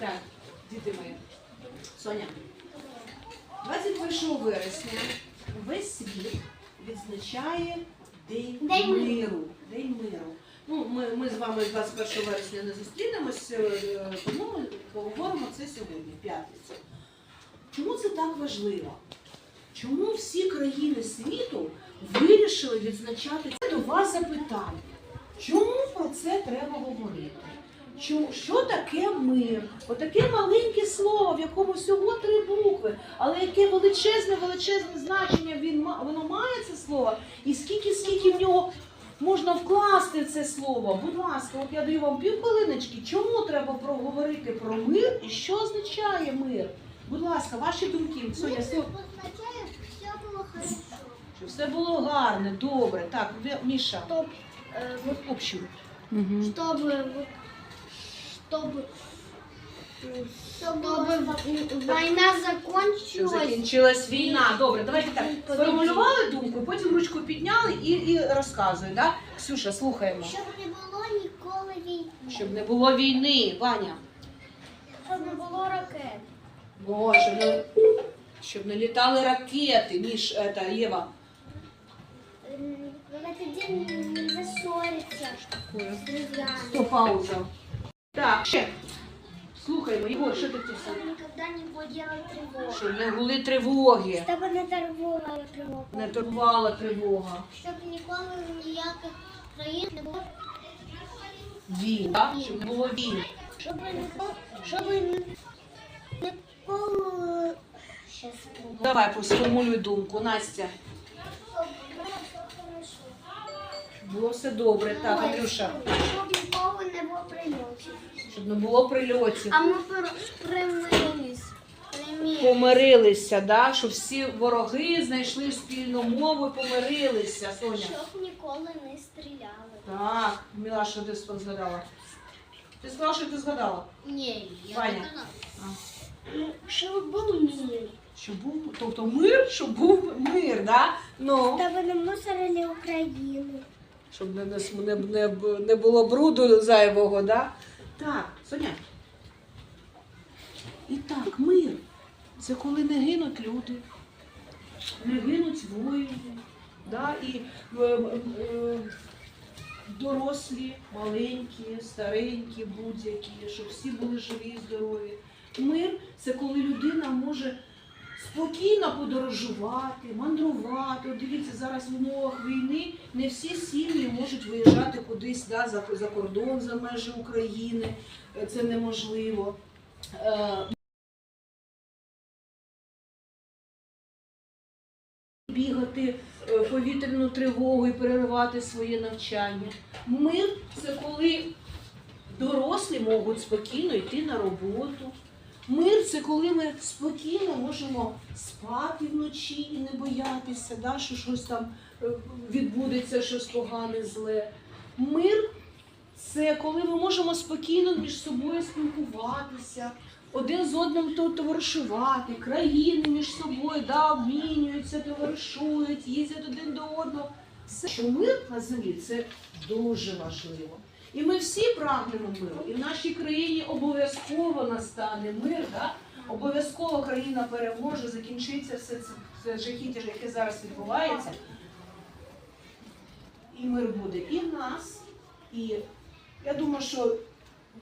Так, діти мої. Соня. 21 вересня весь світ відзначає День, День миру. миру. День миру. Ну, ми, ми з вами 21 вересня не зустрінемось, е, тому ми поговоримо це сьогодні, в п'ятницю. Чому це так важливо? Чому всі країни світу вирішили відзначати це до вас запитання? Чому про це треба говорити? Що, що таке мир? Отаке маленьке слово, в якому всього три букви, але яке величезне, величезне значення він, воно має це слово, і скільки, скільки в нього можна вкласти в це слово. Будь ласка, от я даю вам півхвилиночки. Чому треба проговорити про мир і що означає мир? Будь ласка, ваші думки. Мир означає, все було хорошо. щоб все було гарне, добре. Так, Міша, Чтоб, э, вот, общу чтобы, вот, чтобы, э, чтобы война Щоб закончилась. закінчилась війна. Добре, давайте так. Сформулювали думку, потім ручку підняли і, і розказують. Да? Ксюша, слухаємо. Щоб не було ніколи війни. Щоб не було війни, Ваня. Щоб не було ракет. О, щоб не, щоб не літали ракети, Міш, это, Єва. В этот день нельзя ссориться с друзьями. Стоп, пауза. Так, ще. Слухаємо, Єгор, що ти писав? Чтобы никогда не было делать тревогу. Щоб не були тривоги, Чтобы не торгувала тревогу. не турбувала тривога. Щоб ніколи ніяких країн не було. Війн, так? Щоб не було війн. Щоб ніколи. Щоб ніколи. Щас спробую. Давай, сформулюй думку, Настя. Було все добре. Так, Андрюша. Щоб щоб не було прильотів. А ми примирились. Помирилися, да? щоб всі вороги знайшли спільну мову і помирилися, Соня. Щоб ніколи не стріляли. Так, Мілаша, що ти згадала? Ти сказала, що ти згадала? Ні, я Ваня. Ну, Щоб був мир. Щоб був, тобто мир, щоб був мир, да? Ну. Щоб не мусорили Україну. Щоб не, не, не, не було бруду зайвого, да? Так, Соня. І так, мир. Це коли не гинуть люди, не гинуть воїни, да? і е, е, дорослі, маленькі, старенькі, будь-які, щоб всі були живі і здорові. Мир це коли людина може спокійно подорожувати, мандрувати. Дивіться, зараз в умовах війни не всі сім'ї можуть виїжджати кудись да, за, за кордон, за межі України. Це неможливо. Е, Бігати е, повітряну тривогу і переривати своє навчання. Мир це коли дорослі можуть спокійно йти на роботу. Мир це коли ми спокійно можемо спати вночі і не боятися, да, що щось там е, відбудеться, щось погане, зле. Мир це коли ми можемо спокійно між собою спілкуватися, один з одним то- товаришувати, країни між собою да, обмінюються, товаришують, їздять один до одного. Все, що мир на землі це дуже важливо. І ми всі прагнемо миру, і в нашій країні обов'язково настане мир, да? обов'язково країна переможе, закінчиться все це, жахіття, яке зараз відбувається. І мир буде і в нас, і я думаю, що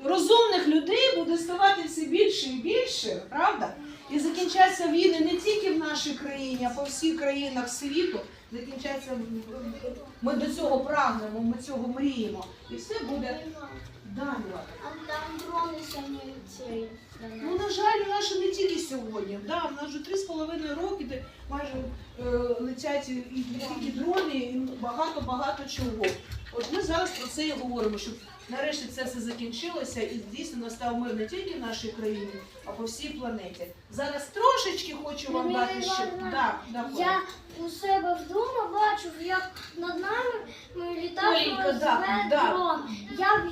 розумних людей буде ставати все більше і більше, правда? І закінчаться війни не тільки в нашій країні, а по всіх країнах світу. Закінчаться ми до цього прагнемо, ми цього мріємо. І все далі. Дрони сьогодні летять. Ну, на жаль, нас не тільки сьогодні. Да, в нас вже три з половиною роки, де майже е, летять і тільки дрони, і багато-багато чого. От ми зараз про це і говоримо, щоб нарешті це все закінчилося і дійсно настав мир не тільки в нашій країні, а по всій планеті. Зараз трошечки хочу вам Людмила дати ще. Іванівна, Да, да, Я у себе вдома бачив, як над нами ми літав да, да. дрон. Я б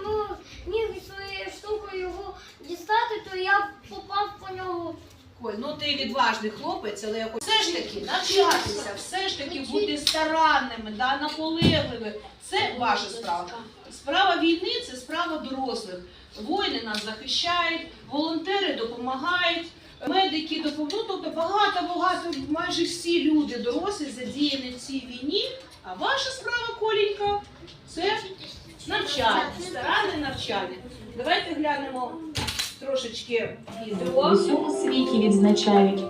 йому міг своєю штукою його дістати, то я б попав по ньому. Коль, ну ти відважний хлопець, але я хочу все ж таки навчатися, все ж таки бути старанними, да, наполегливими. Це ваша справа. Справа війни це справа дорослих. воїни нас захищають, волонтери допомагають, медики допомагають. Ну, тобто багато-багато, майже всі люди дорослі задіяні в цій війні. А ваша справа, Колінька, це навчання, старанне навчання. Давайте глянемо трошечки відео. усьому світі відзначають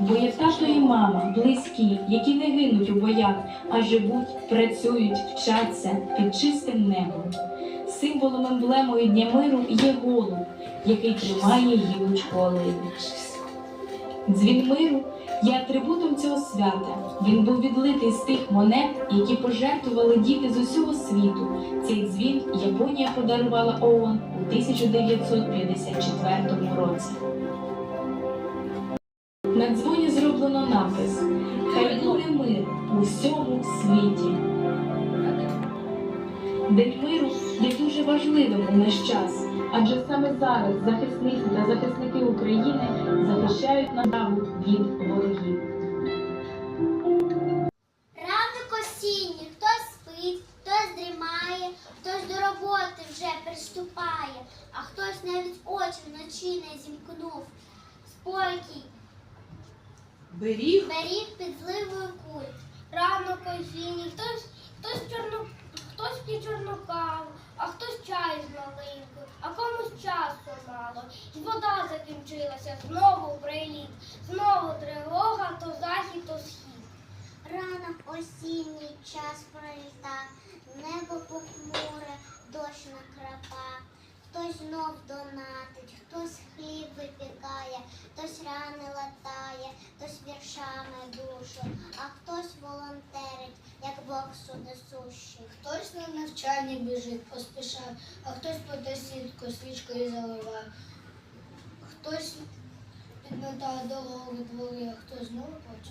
бо є тато і мама, близькі, які не гинуть у боях, а живуть, працюють, вчаться під чистим небом. Символом емблемою Дня миру є голуб, який тримає гілочку оливи. Дзвін миру є атрибутом цього свята. Він був відлитий з тих монет, які пожертвували діти з усього світу. Цей дзвін Японія подарувала ООН у 1954 році. На дзвоні зроблено напис Хай буде мир у всьому світі. День миру є дуже важливим у наш час, адже саме зараз захисниці та захисники України захищають нараву від ворогів. Ранок осінній, хтось спить, хтось дрімає, хтось до роботи вже приступає, а хтось навіть очі вночі не зімкнув. Спокій, Беріг беріг під зливою куль. Ранок осінній, хтось, хтось, чорну, хтось п'є чорну каву, а хтось чай з малинкою, а комусь часу мало. І вода закінчилася, знову приліт, знову тривога, то захід, то схід. Ранок осінній час проліта, небо похмуре, дощ накрапа. Хтось знов донатить, хтось хліб випікає, хтось рани латає, хтось віршами душу, а хтось волонтерить, як Бог судосущий. Хтось на навчання біжить, поспішає, а хтось по сітку свічкою заливає. Хтось підметає дорогу дворі, а хтось знову хоче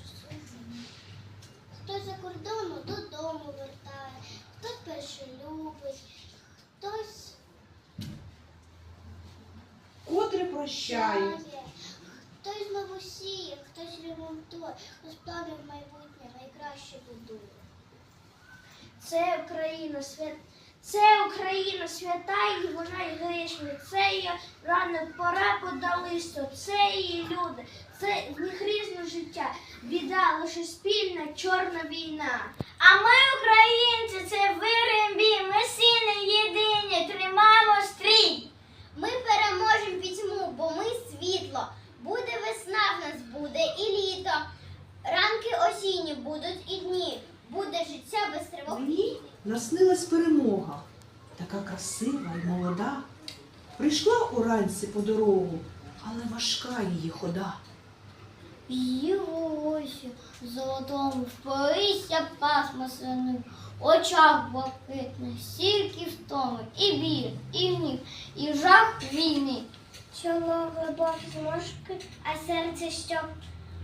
Хтось за кордону додому вертає, хтось перше любить, хтось котре прощає. Хтось знову сіє, хтось ремонтує, хтось плани в майбутнє найкраще будує. Це Україна свят. Це Україна свята, і вона й грішна. Це є рано пора подалисто, це її люди, це в них різне життя. Біда лише спільна чорна війна. А ми, українці, це вирембі, ми сіни єдині, тримаємо стрій. Ми переможемо пітьму, бо ми світло. Буде весна в нас, буде і літо. Ранки осінні будуть і дні. Буде життя без тривог. Мені наснилась перемога, така красива і молода. Прийшла уранці по дорогу, але важка її хода. Її волосся в золотому впорися пасма синим, очах блакитних, стільки втоми, і біль, і гнів, і жах війни. Чоло глибокі зморшки, а серце, що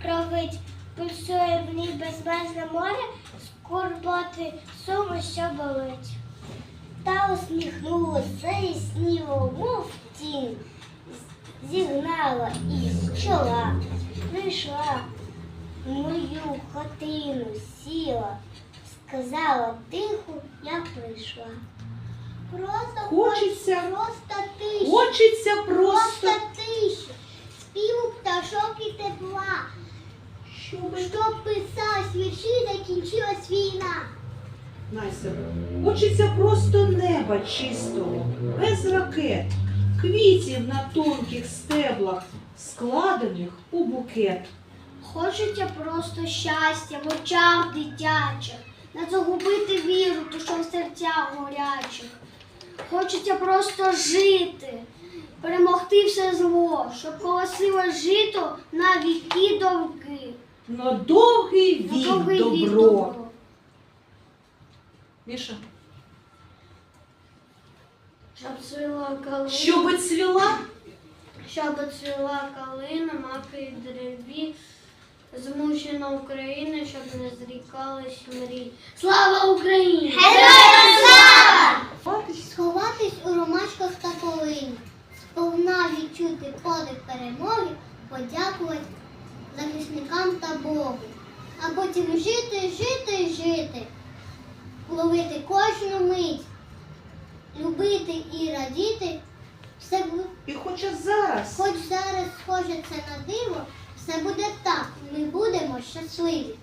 кровить, пульсує в ній безмежне море, скорботи, суми, що болить. Та усміхнулася і сніло, мов тінь, зігнала із чола, прийшла в мою хатину, сіла, сказала тихо, я прийшла. Просто Хочеться, просто тиші, хочеться просто просто, тиші, співу пташок і тепла, щоб щоб писалась вірші, закінчилась війна. Настя, хочеться просто неба чистого, без ракет, квітів на тонких стеблах, складених у букет. Хочеться просто щастя в очах дитячих, не загубити віру, ту, що в серцях горячих. Хочеться просто жити, перемогти все зло, щоб колосило жито на віки довги. На довгий вік добро. Міша, Щоб цвіла калина, щоб цвіла, щоб цвіла калина, маки і дереві, змучена Україна, щоб не зрікались мрій. Слава Україні! Героям слава! Сховатись у ромашках та полині, сповна відчути подих перемоги, подякувати захисникам та Богу, а потім жити, жити, жити, ловити кожну мить, любити і радіти, Все буде, І хоча зараз хоч зараз схоже це на диво, все буде так. Ми будемо щасливі.